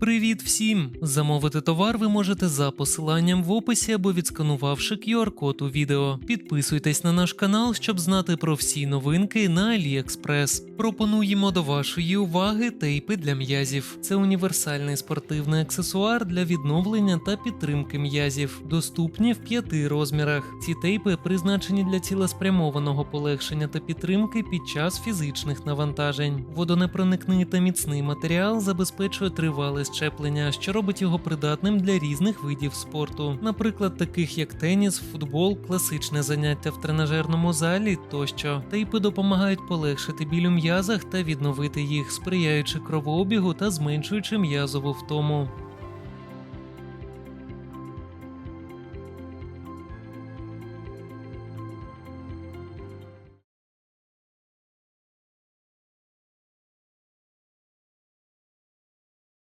Привіт всім! Замовити товар ви можете за посиланням в описі або відсканувавши QR-код у відео. Підписуйтесь на наш канал, щоб знати про всі новинки на AliExpress. Пропонуємо до вашої уваги тейпи для м'язів. Це універсальний спортивний аксесуар для відновлення та підтримки м'язів, доступні в п'яти розмірах. Ці тейпи призначені для цілеспрямованого полегшення та підтримки під час фізичних навантажень. Водонепроникний та міцний матеріал забезпечує тривале щеплення, що робить його придатним для різних видів спорту, наприклад, таких як теніс, футбол, класичне заняття в тренажерному залі тощо. Тейпи допомагають полегшити біль у м'язах та відновити їх, сприяючи кровообігу та зменшуючи м'язову втому.